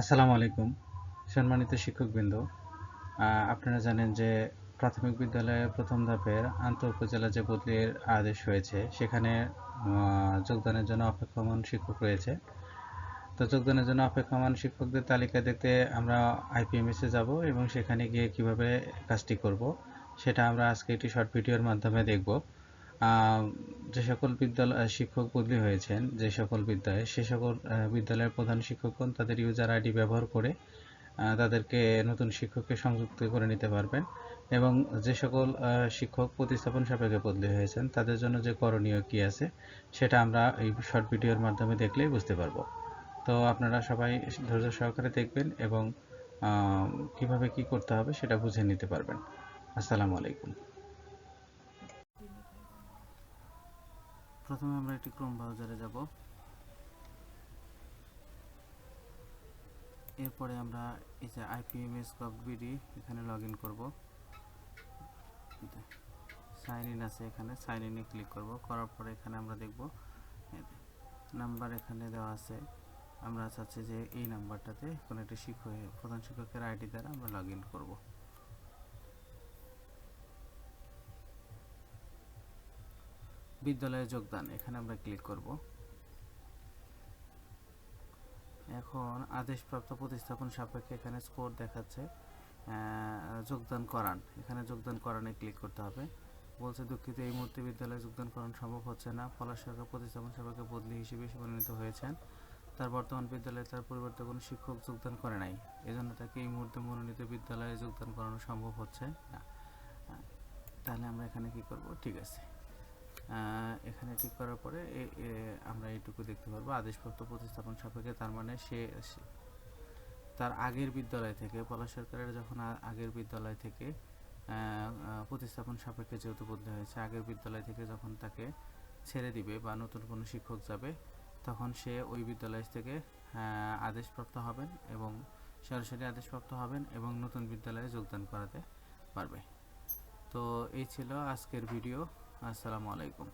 আসসালামু আলাইকুম, সম্মানিত শিক্ষকবৃন্দ। আপনারা জানেন যে প্রাথমিক বিদ্যালয়ের প্রথম ধাপের আন্তঃ উপজেলা যে বদলির আদেশ হয়েছে, সেখানে যোগদানের জন্য অপেক্ষমান শিক্ষক রয়েছে। তো যোগদানের জন্য অপেক্ষমান শিক্ষকদের তালিকা দেখতে আমরা আইপিএমএসে যাব এবং সেখানে গিয়ে কীভাবে কাজটি করব, সেটা আমরা আজকে একটি শর্ট ভিডিওর মাধ্যমে দেখব। যে সকল বিদ্যালয় শিক্ষক বদলি হয়েছেন, যে সকল বিদ্যালয়ে সে সকল বিদ্যালয়ের প্রধান শিক্ষকগণ তাদের ইউজার আইডি ব্যবহার করে তাদেরকে নতুন শিক্ষককে সংযুক্ত করে নিতে পারবেন এবং যে সকল শিক্ষক প্রতিস্থাপন সাপেক্ষে বদলি হয়েছেন, তাদের জন্য যে করণীয় কি আছে, সেটা আমরা এই শর্ট ভিডিওর মাধ্যমে দেখলেই বুঝতে পারব। তো আপনারা সবাই ধৈর্য সহকারে দেখবেন এবং কীভাবে কি করতে হবে সেটা বুঝে নিতে পারবেন। আসসালামু আলাইকুম। প্রথমে আমরা একটি ক্রোম ব্রাউজারে যাব। এরপরে আমরা এই যে আইপিএমএস বিডি এখানে লগ ইন করব। সাইন ইন আছে এখানে সাইন ইনে ক্লিক করব। করার পরে এখানে আমরা দেখব নাম্বার এখানে দেওয়া আছে। আমরা চাচ্ছি যে এই নাম্বারটাতে কোনো একটি শিক্ষক, প্রধান শিক্ষকের আইডি দ্বারা আমরা লগ ইন করব। বিদ্যালয়ে যোগদান। এখানে আমরা ক্লিক করব। এখন আদেশপ্রাপ্ত প্রতিস্থাপন সাপেক্ষে এখানে স্কোর দেখাচ্ছে যোগদান করান। এখানে যোগদান করানে ক্লিক করতে হবে। বলছে, দুঃখিত, এই মুহূর্তে বিদ্যালয়ে যোগদান করানো সম্ভব হচ্ছে না। পলাশ সরকার প্রতিস্থাপন সাপেক্ষে বদলি হিসেবে মনোনীত হয়েছেন। তার বর্তমান বিদ্যালয়ে তার পরিবর্তে কোনো শিক্ষক যোগদান করে নাই। এজন্য তাকে এই মুহূর্তে মনোনীত বিদ্যালয়ে যোগদান করানো সম্ভব হচ্ছে না। তাহলে আমরা এখানে কি করব? ঠিক আছে। এখানে ঠিক করার পরে আমরা এইটুকু দেখতে পারব। আদেশপ্রাপ্ত প্রতিস্থাপন সাপেক্ষে তার মানে সে তার আগের বিদ্যালয় থেকে, পলাশ সরকারের যখন আগের বিদ্যালয় থেকে প্রতিস্থাপন সাপেক্ষে যেহেতু বদলি হয়েছে, আগের বিদ্যালয় থেকে যখন তাকে ছেড়ে দিবে বা নতুন কোনো শিক্ষক যাবে, তখন সে ওই বিদ্যালয় থেকে আদেশপ্রাপ্ত হবেন এবং সরাসরি আদেশপ্রাপ্ত হবেন এবং নতুন বিদ্যালয়ে যোগদান করাতে পারবে। তো এই ছিল আজকের ভিডিও। আসসালামু আলাইকুম।